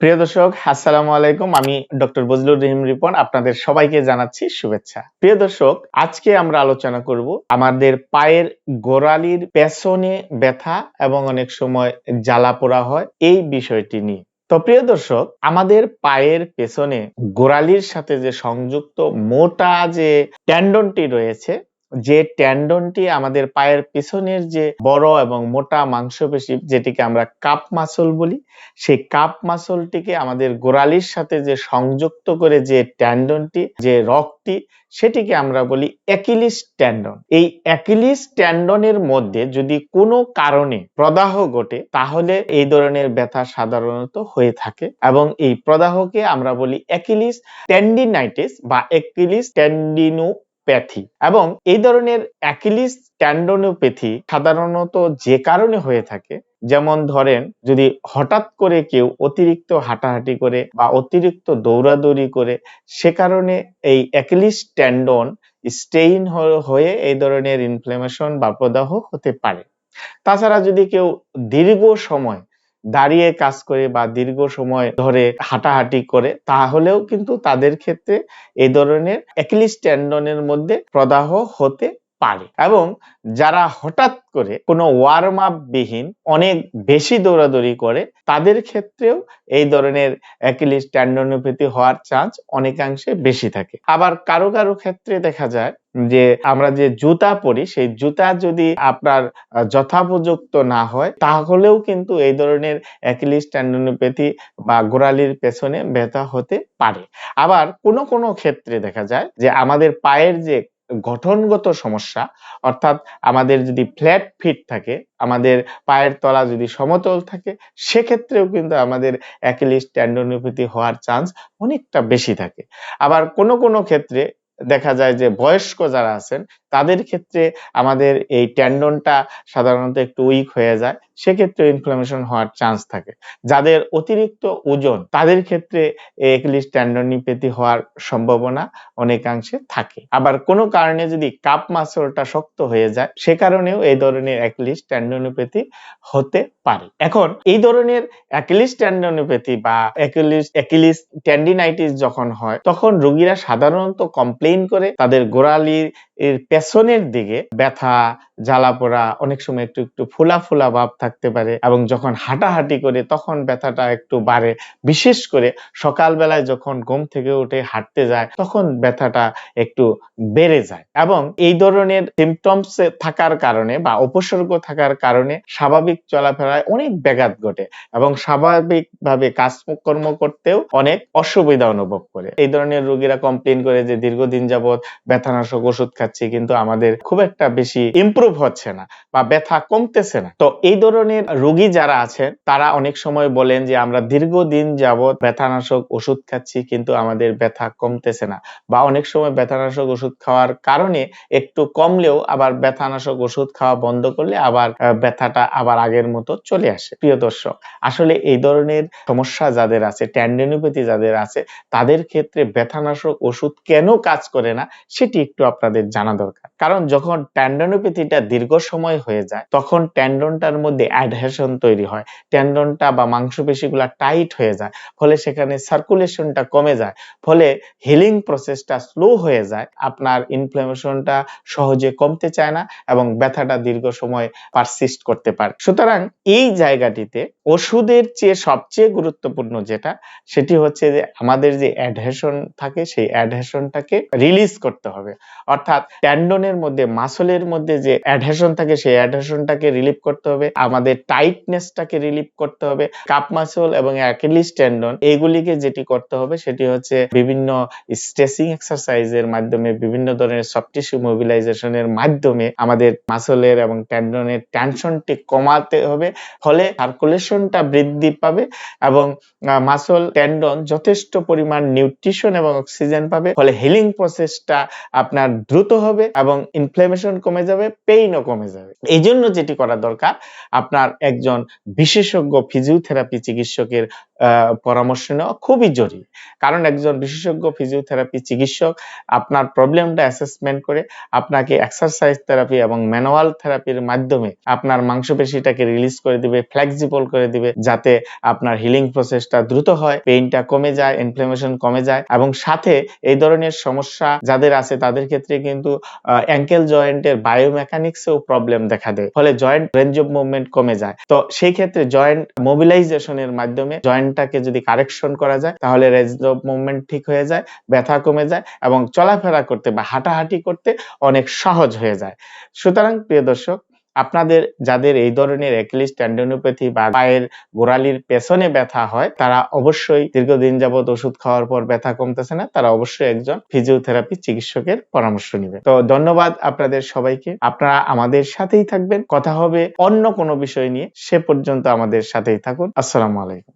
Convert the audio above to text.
প্রিয় দর্শক, আসসালামু আলাইকুম। আমি ডক্টর বজলুর রহিম রিপন, আপনাদের সবাইকে জানাচ্ছি শুভেচ্ছা। প্রিয় দর্শক, আজকে আমরা আলোচনা করব আমাদের পায়ের গোড়ালির পেছনে ব্যথা এবং অনেক সময় জ্বালা পোড়া হয় এই বিষয়টি নিয়ে। তো প্রিয় দর্শক, আমাদের পায়ের পেছনে গোড়ালির সাথে যে সংযুক্ত মোটা যে ট্যান্ডনটি রয়েছে যে ট্যান্ডনটি আমাদের পায়ের পিছনের যে বড় এবং মোটা মাংসপেশি, যেটিকে আমরা কাপ মাসল বলি, সেই কাপ মাসলটিকে আমাদের গোড়ালির সাথে যে সংযুক্ত করে যে ট্যান্ডনটি যে রকটি সেটিকে আমরা বলি অ্যাকিলিস ট্যান্ডন এই অ্যাকিলিস ট্যান্ডনের মধ্যে যদি কোনো কারণে প্রদাহ ঘটে, তাহলে এই ধরনের ব্যথা সাধারণত হয়ে থাকে এবং এই প্রদাহকে আমরা বলি অ্যাকিলিস ট্যান্ডিনাইটিস বা অ্যাকিলিস ট্যান্ডিনো প্যাথি। এবং এই ধরনের অ্যাকিলিস ট্যান্ডনোপ্যাথি সাধারণত যে কারণে হয়ে থাকে, যেমন ধরেন যদি হঠাৎ করে কেউ অতিরিক্ত হাঁটাহাঁটি করে বা অতিরিক্ত দৌড়াদৌড়ি করে, সে কারণে এই অ্যাকিলিস ট্যান্ডন স্টেইন হয়ে এই ধরনের ইনফ্লেমেশন বা প্রদাহ হতে পারে। তাছাড়া যদি কেউ দীর্ঘ সময় দাঁড়িয়ে কাজ করে বা দীর্ঘ সময় ধরে হাঁটাহাঁটি করে, তাহলেও কিন্তু তাদের ক্ষেত্রে এ ধরনের অ্যাকিলিস ট্যান্ডনের মধ্যে প্রদাহ হতে পারে। এবং যারা হঠাৎ করে কোনো ওয়ার্ম আপ বিহীন অনেক বেশি দৌড়াদৌড়ি করে, তাদের ক্ষেত্রেও এই ধরনের অ্যাকিলিস ট্যান্ডনোপ্যাথি হওয়ার চান্স অনেকাংশে বেশি থাকে। আবার কারও কারও ক্ষেত্রে দেখা যায় যে, আমরা যে জুতা পরি, সেই জুতা যদি আপনার যথাপযুক্ত না হয়, তাহলেও কিন্তু এই ধরনের অ্যাকিলিস ট্যান্ডনোপ্যাথি বা গোড়ালির পেছনে ব্যথা হতে পারে। আবার কোনো কোনো ক্ষেত্রে দেখা যায় যে, আমাদের পায়ের যে গঠনগত সমস্যা, অর্থাৎ আমাদের যদি ফ্ল্যাট ফিট থাকে, আমাদের পায়ের তলা যদি সমতল থাকে, সেক্ষেত্রেও কিন্তু আমাদের অ্যাকিলিস ট্যান্ডনোপ্যাথি হওয়ার চান্স অনেকটা বেশি থাকে। আবার কোনো কোনো ক্ষেত্রে দেখা যায় যে বয়স্ক যারা আছেন তাদের ক্ষেত্রে আমাদের এই ট্যান্ডনটা সাধারণত একটু উইক হয়ে যায়, সেক্ষেত্রে ইনফ্লামেশন হওয়ার চান্স থাকে। যাদের অতিরিক্ত ওজন, তাদের ক্ষেত্রে একলিস ট্যান্ডনিপ্যাথি হওয়ার সম্ভাবনা অনেকাংশে থাকে। আবার কোনো কারণে যদি কাপ মাসলটা শক্ত হয়ে যায়, সে কারণেও এই ধরনের একলিস ট্যান্ডনোপ্যাথি হতে পারে। এখন এই ধরনের অ্যাকিলিস ট্যান্ডনোপ্যাথি বা অ্যাকিলিস অ্যাকিলিস ট্যান্ডিনাইটিস যখন হয়, তখন রোগীরা সাধারণত কমপ্লেইন করে তাদের গোড়ালির এর পেছনের দিকে ব্যথা জ্বালা পোড়া অনেক সময় একটু একটু ফোলা ফোলা ভাব থাকতে পারে এবং যখন হাঁটাহাঁটি করে তখন ব্যথাটা একটু বাড়ে। বিশেষ করে সকালবেলায় যখন ঘুম থেকে উঠে হাঁটতে যায় তখন ব্যথাটা একটু বেড়ে যায় এবং এই ধরনের সিমটমস থাকার কারণে বা উপসর্গ থাকার কারণে স্বাভাবিক চলাফেরায় অনেক ব্যাঘাত ঘটে এবং স্বাভাবিকভাবে কাজকর্ম করতেও অনেক অসুবিধা অনুভব করে। এই ধরনের রোগীরা কমপ্লেন করে যে দীর্ঘদিন যাবৎ ব্যথানাশক ওষুধ খাচ্ছি কিন্তু আমাদের খুব একটা বেশি ইম্প্রুভ হচ্ছে না বা ব্যথা কমতেছে না। তো এই ধরনের রোগী যারা আছেন, তারা অনেক সময় বলেন যে, আমরা দীর্ঘদিন যাবৎ ব্যথানাশক ওষুধ খাচ্ছি, কিন্তু আমাদের ব্যথা কমতেছে না। বা অনেক সময় ব্যথানাশক ওষুধ খাওয়ার কারণে একটু কমলেও আবার ব্যথানাশক ওষুধ খাওয়া বন্ধ করলে আবার ব্যথাটা আবার আগের মতো চলে আসে। প্রিয় দর্শক, আসলে এই ধরনের সমস্যা যাদের আছে ট্যান্ডেনোপ্যাথি যাদের আছে, তাদের ক্ষেত্রে ব্যথানাশক ওষুধ কেন কাজ করে না, সেটি একটু আপনাদের জানা দরকার। কারণ যখন ট্যান্ডনোপ্যাথিটা দীর্ঘ সময় হয়ে যায়, তখন ট্যান্ডনটার মধ্যে অ্যাডহেশন তৈরি হয়। ট্যান্ডনটা বা মাংসপেশিগুলা টাইট হয়ে যায়, ফলে সেখানে সার্কুলেশনটা কমে যায়, ফলে হিলিং প্রসেসটা স্লো হয়ে যায়, আপনার ইনফ্লামেশনটা সহজে কমতে চায় না এবং ব্যথাটা দীর্ঘ সময় পারসিস্ট করতে পারে। সুতরাং এই জায়গাটিতে ওষুধের চেয়ে সবচেয়ে গুরুত্বপূর্ণ যেটা, সেটি হচ্ছে যে আমাদের যে অ্যাডহেশন থাকে, সেই অ্যাডহেশনটাকে রিলিজ করতে হবে। অর্থাৎ ট্যান্ডনের মধ্যে, মাসলের মধ্যে যে অ্যাডহেশন থাকে, সেই অ্যাডহেশনটাকে রিলিভ করতে হবে। আমাদের টাইটনেসটাকে রিলিভ করতে হবে। কাপ মাসল এবং অ্যাকিলিস টেন্ডন এইগুলিকে যেটি করতে হবে, সেটি হচ্ছে বিভিন্ন স্ট্রেসিং এক্সারসাইজের মাধ্যমে, বিভিন্ন ধরনের সফট টিস্যু মোবিলাইজেশনের মাধ্যমে আমাদের মাসলের এবং টেন্ডনের টেনশনটি কমাতে হবে। ফলে সার্কুলেশনটা বৃদ্ধি পাবে এবং মাসল টেন্ডন যথেষ্ট পরিমাণ নিউট্রিশন এবং অক্সিজেন পাবে। ফলে হিলিং প্রসেসটা আপনার দ্রুত হবে। এবং ইনফ্লেমেশন কমে যাবে পেইনও কমে যাবে। এই জন্য যেটি করা দরকার, আপনার একজন বিশেষজ্ঞ ফিজিওথেরাপি চিকিৎসকের পরামর্শ নেওয়া খুবই জরুরি। কারণ একজন বিশেষজ্ঞ ফিজিওথেরাপি চিকিৎসক আপনার প্রবলেমটা অ্যাসেসমেন্ট করে আপনাকে এক্সারসাইজ থেরাপি এবং ম্যানুয়াল থেরাপির মাধ্যমে আপনার মাংসপেশিটাকে রিলিজ করে দিবে ফ্লেক্সিবল করে দিবে, যাতে আপনার হিলিং প্রসেসটা দ্রুত হয় পেইনটা কমে যায় ইনফ্লেমেশন কমে যায় এবং সাথে এই ধরনের সমস্যা যাদের আছে তাদের ক্ষেত্রে কিন্তু অ্যাঙ্কেল জয়েন্টের বায়োমেকানিক্সেও প্রবলেম দেখা দেয়। ফলে জয়েন্ট রেঞ্জ অফ মুভমেন্ট কমে যায়। তো সেই ক্ষেত্রে জয়েন্ট মোবিলাইজেশনের মাধ্যমে জয়েন্টটাকে যদি কারেকশন করা যায়, তাহলে রেঞ্জ অফ মুভমেন্ট ঠিক হয়ে যায়, ব্যথা কমে যায় এবং চলাফেরা করতে বা হাঁটাহাঁটি করতে অনেক সহজ হয়ে যায়। সুতরাং প্রিয় দর্শক, আপনাদের যাদের এই ধরনের অ্যাকিলিস টেন্ডনোপ্যাথি বা পায়ের গোড়ালির পেছনে ব্যথা হয়, তারা অবশ্যই দীর্ঘদিন যাবত ওষুধ খাওয়ার পর ব্যথা কমতেছে না, তারা অবশ্যই একজন ফিজিওথেরাপি চিকিৎসকের পরামর্শ নেবেন। তো ধন্যবাদ আপনাদের সবাইকে। আপনারা আমাদের সাথেই থাকবেন। কথা হবে অন্য কোনো বিষয় নিয়ে। সে পর্যন্ত আমাদের সাথেই থাকুন। আসসালামু আলাইকুম।